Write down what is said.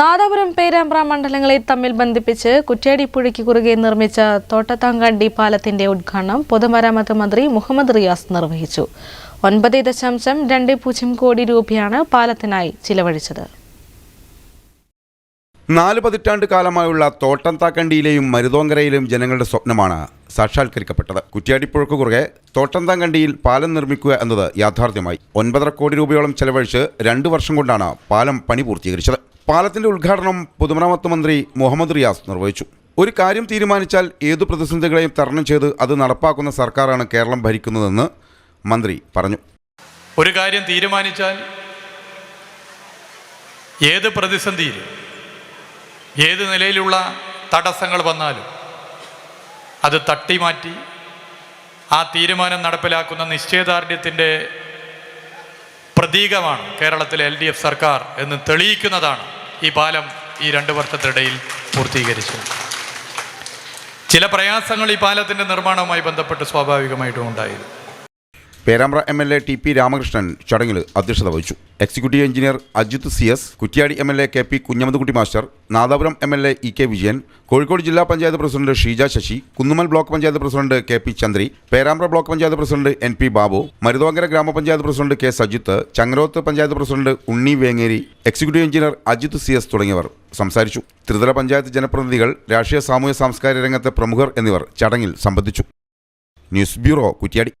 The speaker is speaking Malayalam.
നാദാപുരം പേരാമ്പ്ര മണ്ഡലങ്ങളെ തമ്മിൽ ബന്ധിപ്പിച്ച് കുറ്റ്യാടിപ്പുഴയ്ക്ക് കുറുകെ നിർമ്മിച്ച തോട്ടത്താങ്കണ്ടി പാലത്തിന്റെ ഉദ്ഘാടനം പൊതുമരാമത്ത് മന്ത്രി മുഹമ്മദ് റിയാസ് നിർവഹിച്ചു. ഒൻപത് ദശാംശം രണ്ട് പൂജ്യം കോടി രൂപയാണ് പാലത്തിനായി ചിലവഴിച്ചത്. നാല് പതിറ്റാണ്ട് കാലമായുള്ള തോട്ടംതാക്കണ്ടിയിലെയും മരുതോങ്കരയിലെയും ജനങ്ങളുടെ സ്വപ്നമാണ് സാക്ഷാത്കരിക്കപ്പെട്ടത്. കുറ്റ്യാടിപ്പുഴക്ക് കുറുകെ തോട്ടംതാങ്കണ്ടിയിൽ പാലം നിർമ്മിക്കുക എന്നത് യാഥാർത്ഥ്യമായി. ഒൻപതര കോടി രൂപയോളം ചെലവഴിച്ച് രണ്ടു വർഷം കൊണ്ടാണ് പാലം പണി പൂർത്തീകരിച്ചത്. പാലത്തിന്റെ ഉദ്ഘാടനം പൊതുമരാമത്ത് മന്ത്രി മുഹമ്മദ് റിയാസ് നിർവഹിച്ചു. ഒരു കാര്യം തീരുമാനിച്ചാൽ ഏതു പ്രതിസന്ധികളെയും തരണം ചെയ്ത് അത് നടപ്പാക്കുന്ന സർക്കാരാണ് കേരളം ഭരിക്കുന്നതെന്ന് മന്ത്രി പറഞ്ഞു. ഒരു കാര്യം തീരുമാനിച്ചാൽ ഏത് പ്രതിസന്ധിയിൽ ഏത് നിലയിലുള്ള തടസ്സങ്ങൾ വന്നാലും അത് തട്ടിമാറ്റി ആ തീരുമാനം നടപ്പിലാക്കുന്ന നിശ്ചയദാർഢ്യത്തിന്റെ പ്രതീകമാണ് കേരളത്തിലെ എൽ ഡി എഫ് സർക്കാർ എന്ന് തെളിയിക്കുന്നതാണ് ഈ പാലം ഈ രണ്ട് വർഷത്തിനിടയിൽ പൂർത്തീകരിച്ചു. ചില പ്രയാസങ്ങൾ ഈ പാലത്തിന്റെ നിർമ്മാണവുമായി ബന്ധപ്പെട്ട് സ്വാഭാവികമായിട്ടും ഉണ്ടായിരുന്നു. Perambra M L A T P Ramakrishnan ചടങ്ങിൽ അധ്യക്ഷത വഹിച്ചു. Executive engineer Ajith C S Kuttiady M L A K P Kunhammadkutty master Nadapuram M L A E K Vijayan Kozhikode ജില്ലാ panchayat president Sheeja Sasi Kunnummal block panchayat president K P Chandri Perambra block panchayat president N P Babu Maruthonkara ഗ്രാമപഞ്ചായത്ത് president K Sajith Changaroth panchayat president Unni Vengeri executive engineer Ajith C S തുടങ്ങിയവർ സംസാരിച്ചു. ത്രിതല പഞ്ചായത്ത് ജനപ്രതിനിധികൾ രാഷ്ട്രീയ സാമൂഹ്യ സാംസ്കാരിക രംഗത്തെ പ്രമുഖർ എന്നിവർ ചടങ്ങിൽ സംബന്ധിച്ചു. News bureau Kuttiady.